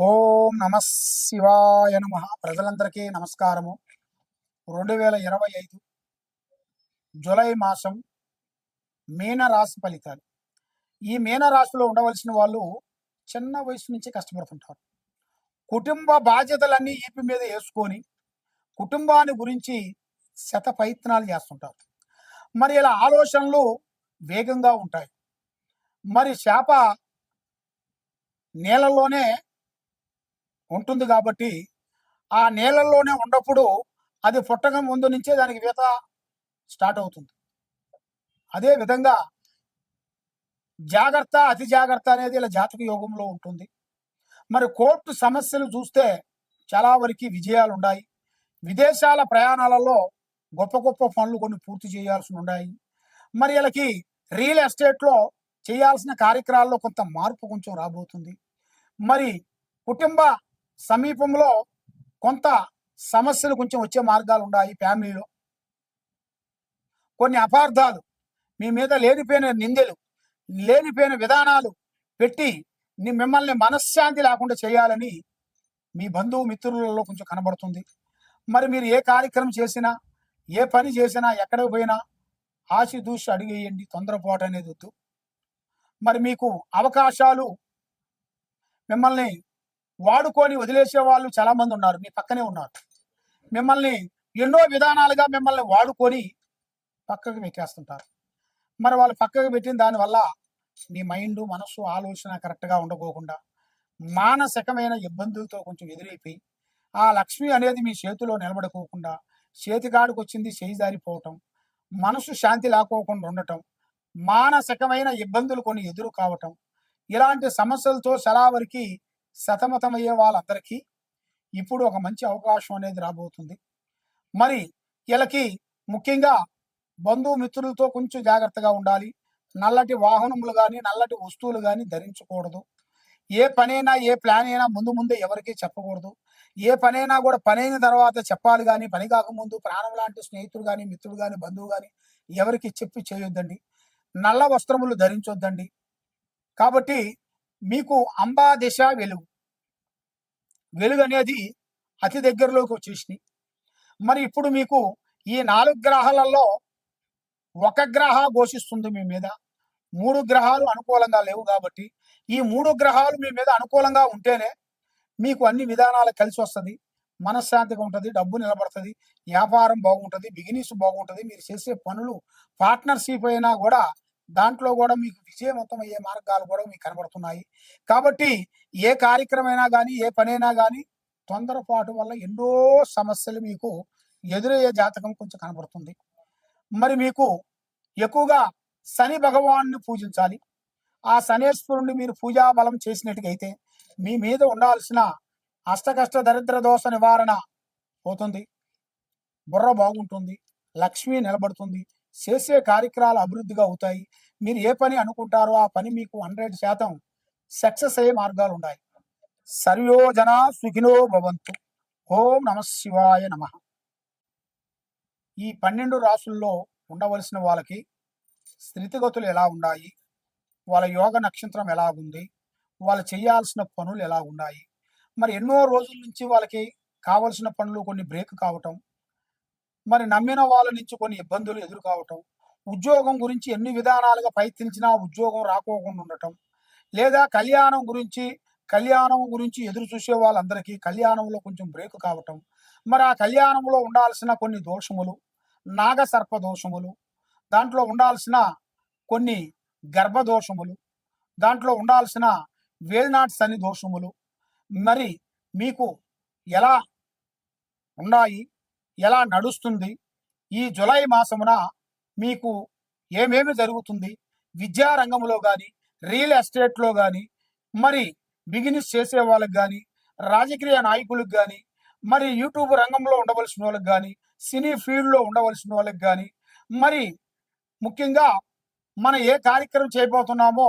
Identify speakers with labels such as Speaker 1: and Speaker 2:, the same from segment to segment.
Speaker 1: ఓం నమ శివాయ నమ. ప్రజలందరికీ నమస్కారము. రెండు వేల ఇరవై ఐదు జూలై మాసం మీనరాశి ఫలితాలు. ఈ మీనరాశిలో ఉండవలసిన వాళ్ళు చిన్న వయసు నుంచి కష్టపడుతుంటారు. కుటుంబ బాధ్యతలన్నీ ఏపీ మీద వేసుకొని కుటుంబాన్ని గురించి శత ప్రయత్నాలు చేస్తుంటారు. మరి ఇలా ఆలోచనలు వేగంగా ఉంటాయి. మరి చేప నీళ్ళలోనే ఉంటుంది కాబట్టి ఆ నీళ్ళల్లోనే ఉన్నప్పుడు అది పుట్టక ముందు నుంచే దానికి ఈత స్టార్ట్ అవుతుంది. అదే విధంగా జాగ్రత్త అతి జాగ్రత్త అనేది ఇలా జాతక యోగంలో ఉంటుంది. మరి కోర్టు సమస్యలు చూస్తే చాలా వరకు విజయాలు ఉన్నాయి. విదేశాల ప్రయాణాలలో గొప్ప గొప్ప పనులు కొన్ని పూర్తి చేయాల్సి ఉన్నాయి. మరి వీళ్ళకి రియల్ ఎస్టేట్లో చేయాల్సిన కార్యక్రమాల్లో కొంత మార్పు కొంచెం రాబోతుంది. మరి కుటుంబ సమీపంలో కొంత సమస్యలు కొంచెం వచ్చే మార్గాలు ఉన్నాయి ఫ్యామిలీలో. కొన్ని అపార్థాలు మీ మీద లేనిపోయిన నిందలు లేనిపోయిన విధానాలు పెట్టి మిమ్మల్ని మనశ్శాంతి లేకుండా చేయాలని మీ బంధువు మిత్రులలో కొంచెం కనబడుతుంది. మరి మీరు ఏ కార్యక్రమం చేసినా ఏ పని చేసినా ఎక్కడికి పోయినా ఆశిదూషి అడిగేయండి తొందరపాటు అనేది వద్దు. మరి మీకు అవకాశాలు మిమ్మల్ని వాడుకొని వదిలేసే వాళ్ళు చాలా మంది ఉన్నారు. మీ పక్కనే ఉన్నారు. మిమ్మల్ని ఎన్నో విధానాలుగా మిమ్మల్ని వాడుకొని పక్కకు పెట్టేస్తుంటారు. మరి వాళ్ళు పక్కకు పెట్టిన దానివల్ల మీ మైండ్ మనస్సు ఆలోచన కరెక్ట్గా ఉండకోకుండా మానసికమైన ఇబ్బందులతో కొంచెం ఎదురైపోయి ఆ లక్ష్మి అనేది మీ చేతిలో నిలబడుకోకుండా చేతిగాడికి వచ్చింది చేయి జారిపోవటం మనసు శాంతి లేకోకుండా ఉండటం మానసికమైన ఇబ్బందులు కొన్ని ఎదురు కావటం ఇలాంటి సమస్యలతో చాలా వరకు సతమతమయ్యే వాళ్ళందరికీ ఇప్పుడు ఒక మంచి అవకాశం అనేది రాబోతుంది. మరి వీళ్ళకి ముఖ్యంగా బంధుమిత్రులతో కొంచెం జాగ్రత్తగా ఉండాలి. నల్లటి వాహనములు కానీ నల్లటి వస్తువులు కానీ ధరించకూడదు. ఏ పనైనా ఏ ప్లాన్ అయినా ముందు ముందే ఎవరికీ చెప్పకూడదు. ఏ పనైనా కూడా పని అయిన తర్వాత చెప్పాలి కానీ పని కాకముందు ప్రాణం లాంటి స్నేహితుడు కానీ మిత్రుడు కానీ బంధువు కానీ ఎవరికి చెప్పి చేయొద్దండి. నల్ల వస్త్రములు ధరించొద్దండి. కాబట్టి మీకు అంబా దిశ వెలుగు. వెలుగు అనేది అతి దగ్గరలోకి వచ్చేసినాయి మరి ఇప్పుడు మీకు ఈ నాలుగు గ్రహాలలో ఒక గ్రహ ఘోషిస్తుంది మీ మీద. మూడు గ్రహాలు అనుకూలంగా లేవు కాబట్టి ఈ మూడు గ్రహాలు మీ మీద అనుకూలంగా ఉంటేనే మీకు అన్ని విధానాలు కలిసి వస్తుంది. మనశ్శాంతిగా ఉంటుంది డబ్బు నిలబడుతుంది వ్యాపారం బాగుంటుంది బిజినెస్ బాగుంటుంది మీరు చేసే పనులు పార్ట్నర్షిప్ అయినా కూడా దాంట్లో కూడా మీకు విజయవంతం అయ్యే మార్గాలు కూడా మీకు కనబడుతున్నాయి. కాబట్టి ఏ కార్యక్రమైనా కానీ ఏ పనైనా కానీ తొందరపాటు వల్ల ఎన్నో సమస్యలు మీకు ఎదురయ్యే జాతకం కొంచెం కనబడుతుంది. మరి మీకు ఎక్కువగా శని భగవాన్ని పూజించాలి. ఆ శనేశ్వరుణ్ణి మీరు పూజా బలం చేసినట్టుగైతే మీ మీద ఉండాల్సిన అష్టకష్ట దరిద్ర దోష నివారణ పోతుంది. బుర్ర బాగుంటుంది. లక్ష్మి నిలబడుతుంది. చేసే కార్యక్రమాలు అభివృద్ధిగా అవుతాయి. మీరు ఏ పని అనుకుంటారో ఆ పని మీకు హండ్రెడ్ శాతం సక్సెస్ అయ్యే మార్గాలు ఉన్నాయి. సర్వయోజన సుఖినో భవంతు. ఓం నమ శివాయ నమ. ఈ పన్నెండు రాసుల్లో ఉండవలసిన వాళ్ళకి స్థితిగతులు ఎలా ఉన్నాయి? వాళ్ళ యోగ నక్షత్రం ఎలా ఉంది? వాళ్ళు చేయాల్సిన పనులు ఎలా ఉన్నాయి? మరి ఎన్నో రోజుల నుంచి వాళ్ళకి కావలసిన పనులు కొన్ని బ్రేక్ కావటం మరి నమ్మిన వాళ్ళ నుంచి కొన్ని ఇబ్బందులు ఎదురు కావటం ఉద్యోగం గురించి ఎన్ని విధానాలుగా ప్రయత్నించినా ఉద్యోగం రాకోకుండా ఉండటం లేదా కళ్యాణం గురించి కళ్యాణం గురించి ఎదురు చూసే వాళ్ళందరికీ కళ్యాణంలో కొంచెం బ్రేక్ కావటం మరి ఆ కళ్యాణంలో ఉండాల్సిన కొన్ని దోషములు నాగసర్ప దోషములు దాంట్లో ఉండాల్సిన కొన్ని గర్భదోషములు దాంట్లో ఉండాల్సిన వేల్నాట్ శని దోషములు మరి మీకు ఎలా ఉన్నాయి? ఎలా నడుస్తుంది? ఈ జులై మాసమున మీకు ఏమేమి జరుగుతుంది? విద్యారంగంలో కానీ రియల్ ఎస్టేట్లో కానీ మరి బిజినెస్ చేసే వాళ్ళకి కానీ రాజకీయ నాయకులకు కానీ మరి యూట్యూబ్ రంగంలో ఉండవలసిన వాళ్ళకి కానీ సినీ ఫీల్డ్లో ఉండవలసిన వాళ్ళకి కానీ మరి ముఖ్యంగా మనం ఏ కార్యక్రమం చేయబోతున్నామో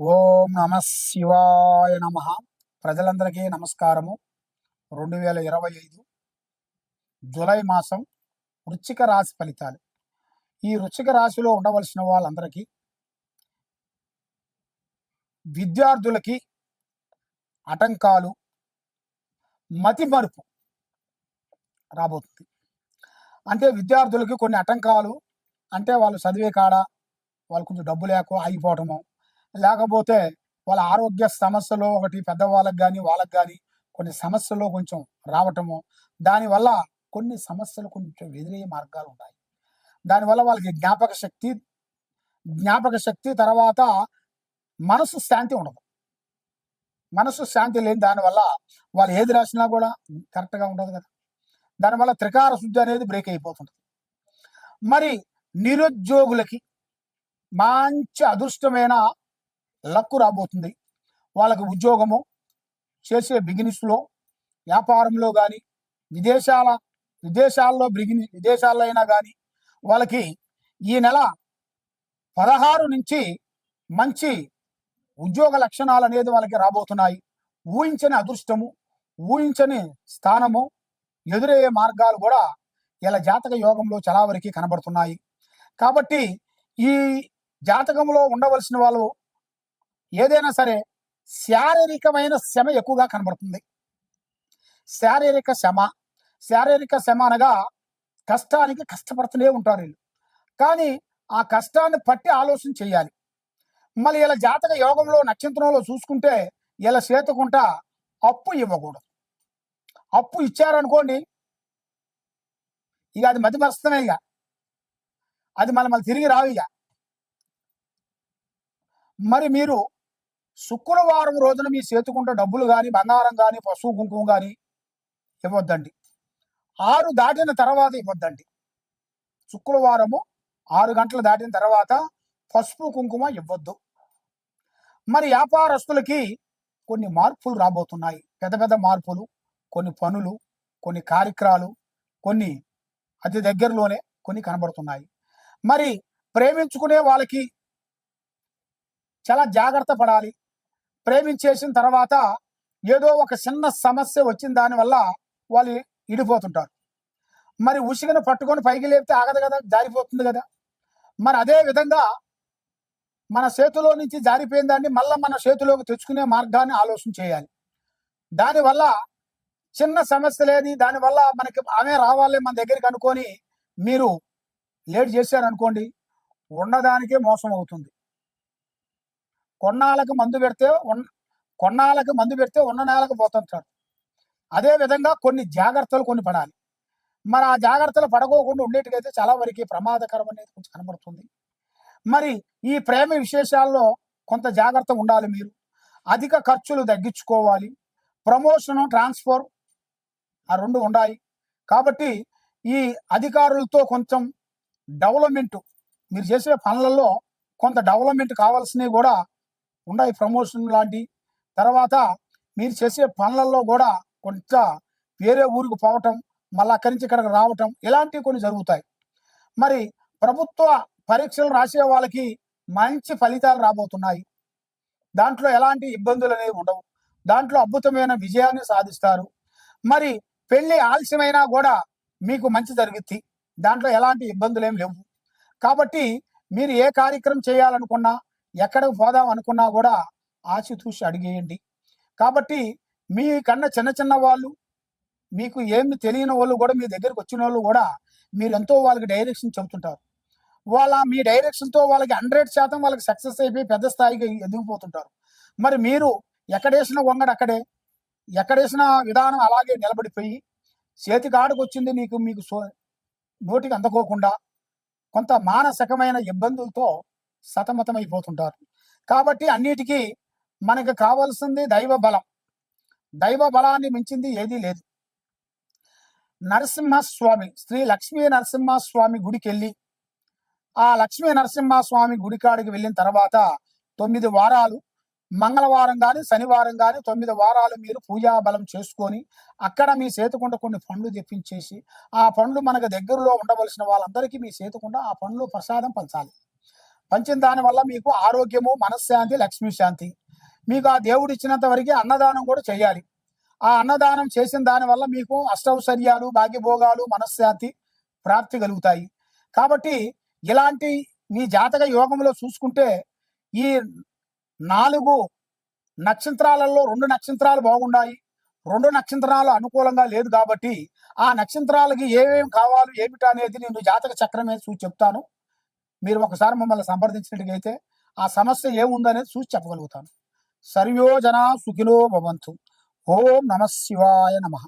Speaker 1: ఓం నమ శివాయ నమ. ప్రజలందరికీ నమస్కారము. రెండు వేల ఇరవై ఐదు జూలై మాసం వృచ్చిక రాశి ఫలితాలు. ఈ వృచ్చిక రాశిలో ఉండవలసిన వాళ్ళందరికీ విద్యార్థులకి ఆటంకాలు మతి మరుపు రాబోతుంది. అంటే విద్యార్థులకి కొన్ని ఆటంకాలు అంటే వాళ్ళు చదివే కాడ వాళ్ళు కొంచెం డబ్బు లేక ఆగిపోవటము లేకపోతే వాళ్ళ ఆరోగ్య సమస్యలు ఒకటి పెద్దవాళ్ళకి కానీ వాళ్ళకి కానీ కొన్ని సమస్యలు కొంచెం రావటము. దానివల్ల కొన్ని సమస్యలు కొంచెం ఎదురయ్యే మార్గాలు ఉన్నాయి దానివల్ల వాళ్ళకి జ్ఞాపక శక్తి జ్ఞాపక శక్తి తర్వాత మనసు శాంతి ఉండదు. మనసు శాంతి లేని దానివల్ల వాళ్ళు ఏది రాసినా కూడా కరెక్ట్గా ఉండదు కదా. దానివల్ల త్రికార శుద్ధి అనేది బ్రేక్ అయిపోతుంటుంది. మరి నిరుద్యోగులకి మంచి అదృష్టమైన లక్కు రాబోతుంది. వాళ్ళకి ఉద్యోగము చేసే బిజినెస్లో వ్యాపారంలో కానీ విదేశాల విదేశాల్లో బిగిని విదేశాల్లో అయినా కానీ వాళ్ళకి ఈ నెల పదహారు నుంచి మంచి ఉద్యోగ లక్షణాలు అనేది వాళ్ళకి రాబోతున్నాయి. ఊహించని అదృష్టము ఊహించని స్థానము ఎదురయ్యే మార్గాలు కూడా ఇలా జాతక యోగంలో చాలా వరకు కనబడుతున్నాయి. కాబట్టి ఈ జాతకంలో ఉండవలసిన వాళ్ళు ఏదైనా సరే శారీరకమైన శ్రమ ఎక్కువగా కనబడుతుంది. శారీరక శ్రమ శారీరక శ్రమ అనగా కష్టానికి కష్టపడుతూనే ఉంటారు వీళ్ళు. కానీ ఆ కష్టాన్ని పట్టి ఆలోచన చేయాలి. మళ్ళీ ఇలా జాతక యోగంలో నక్షత్రంలో చూసుకుంటే ఇలా చేతుకుంటా అప్పు ఇవ్వకూడదు. అప్పు ఇచ్చారనుకోండి ఇక అది మతి మరుస్తున్నాయి ఇక. అది మళ్ళీ మళ్ళీ తిరిగి రావు ఇక. మరి మీరు శుక్రవారం రోజున మీ చేతికుంట డబ్బులు కానీ బంగారం కానీ పశువు కుంకుమ కానీ ఇవ్వద్దండి. ఆరు దాటిన తర్వాత ఇవ్వద్దండి. శుక్రవారము ఆరు గంటలు దాటిన తర్వాత పసుపు కుంకుమ ఇవ్వద్దు. మరి వ్యాపారస్తులకి కొన్ని మార్పులు రాబోతున్నాయి. పెద్ద పెద్ద మార్పులు కొన్ని పనులు కొన్ని కార్యక్రమాలు కొన్ని అతి దగ్గరలోనే కొన్ని కనబడుతున్నాయి. మరి ప్రేమించుకునే వాళ్ళకి చాలా జాగ్రత్త పడాలి. ప్రేమించేసిన తర్వాత ఏదో ఒక చిన్న సమస్య వచ్చిన దానివల్ల వాళ్ళు ఇడిపోతుంటారు. మరి ఉసిగను పట్టుకొని పైకి లేపితే ఆగదు కదా? జారిపోతుంది కదా? మరి అదే విధంగా మన చేతిలో నుంచి జారిపోయిన దాన్ని మళ్ళీ మన చేతిలోకి తెచ్చుకునే మార్గాన్ని ఆలోచన చేయాలి. దానివల్ల చిన్న సమస్య లేని దానివల్ల మనకి ఆమె రావాలి మన దగ్గరికి అనుకొని మీరు లేట్ చేశారనుకోండి ఉన్నదానికే మోసం అవుతుంది. కొన్నాళ్ళకి మందు పెడితే ఉన్న- కొన్నాళ్ళకి మందు పెడితే ఉన్న నేలకు పోతుంటారు అదే విధంగా కొన్ని జాగ్రత్తలు కొన్ని పడాలి. మరి ఆ జాగ్రత్తలు పడకోకుండా ఉండేటికైతే చాలా వరకు ప్రమాదకరం అనేది కొంచెం కనబడుతుంది. మరి ఈ ప్రేమ విశేషాల్లో కొంత జాగ్రత్త ఉండాలి మీరు. అధిక ఖర్చులు తగ్గించుకోవాలి. ప్రమోషన్ ట్రాన్స్ఫర్ ఆ రెండు ఉండాలి. కాబట్టి ఈ అధికారులతో కొంచెం డెవలప్మెంట్ మీరు చేసే పనులలో కొంత డెవలప్మెంట్ కావాల్సినవి కూడా ఉన్నాయి ప్రమోషన్ లాంటి. తర్వాత మీరు చేసే పనులలో కూడా కొంత వేరే ఊరికి పోవటం మళ్ళీ అక్కడి నుంచి ఇక్కడికి రావటం ఇలాంటివి కొన్ని జరుగుతాయి. మరి ప్రభుత్వ పరీక్షలు రాసే వాళ్ళకి మంచి ఫలితాలు రాబోతున్నాయి. దాంట్లో ఎలాంటి ఇబ్బందులు అనేవి ఉండవు. దాంట్లో అద్భుతమైన విజయాన్ని సాధిస్తారు. మరి పెళ్ళి ఆలస్యమైనా కూడా మీకు మంచి జరుగుద్ది. దాంట్లో ఎలాంటి ఇబ్బందులు ఏం లేవు. కాబట్టి మీరు ఏ కార్యక్రమం చేయాలనుకున్నా ఎక్కడికి పోదాం అనుకున్నా కూడా ఆచితూచి అడిగేయండి. కాబట్టి మీ కన్నా చిన్న చిన్న వాళ్ళు మీకు ఏమి తెలియని వాళ్ళు కూడా మీ దగ్గరికి వచ్చిన వాళ్ళు కూడా మీరు ఎంతో వాళ్ళకి డైరెక్షన్ చెబుతుంటారు. వాళ్ళ మీ డైరెక్షన్తో వాళ్ళకి హండ్రెడ్ శాతం వాళ్ళకి సక్సెస్ అయిపోయి పెద్ద స్థాయికి ఎదిగిపోతుంటారు. మరి మీరు ఎక్కడేసిన వంగడు అక్కడే. ఎక్కడేసిన విధానం అలాగే నిలబడిపోయి చేతి కాడుకు వచ్చింది నీకు మీకు సో నోటికి అందుకోకుండా కొంత మానసికమైన ఇబ్బందులతో సతమతమైపోతుంటారు కాబట్టి అన్నిటికీ మనకు కావాల్సింది దైవ బలం. దైవ బలాన్ని మించింది ఏదీ లేదు. నరసింహస్వామి శ్రీ లక్ష్మీ నరసింహస్వామి గుడికి వెళ్ళి ఆ లక్ష్మీ నరసింహస్వామి గుడికాడికి వెళ్ళిన తర్వాత తొమ్మిది వారాలు మంగళవారం కానీ శనివారం కానీ తొమ్మిది వారాలు మీరు పూజా బలం చేసుకొని అక్కడ మీ సేతుకుండ కొన్ని పండ్లు తెప్పించేసి ఆ పండ్లు మనకు దగ్గరలో ఉండవలసిన వాళ్ళందరికీ మీ సేతుకుండ ఆ పండ్లు ప్రసాదం పంచాలి. పంచిన దాని వల్ల మీకు ఆరోగ్యము మనశ్శాంతి లక్ష్మీ శాంతి. మీకు ఆ దేవుడు ఇచ్చినంత వరకు అన్నదానం కూడా చేయాలి. ఆ అన్నదానం చేసిన దాని వల్ల మీకు అష్టౌశ్వర్యాలు భాగ్యభోగాలు మనశ్శాంతి ప్రాప్తి కలుగుతాయి. కాబట్టి ఇలాంటి మీ జాతక యోగంలో చూసుకుంటే ఈ నాలుగు నక్షత్రాలలో రెండు నక్షత్రాలు బాగున్నాయి. రెండు నక్షత్రాలు అనుకూలంగా లేదు కాబట్టి ఆ నక్షత్రాలకి ఏమేమి కావాలి ఏమిటి అనేది నేను జాతక చక్రమే చూసి చెప్తాను. మీరు ఒకసారి మమ్మల్ని సంప్రదించినట్టుగైతే ఆ సమస్య ఏముందనేది చూసి చెప్పగలుగుతాను. సర్వయోజన సుఖినో భవంతు. ఓం నమ శివాయ నమః.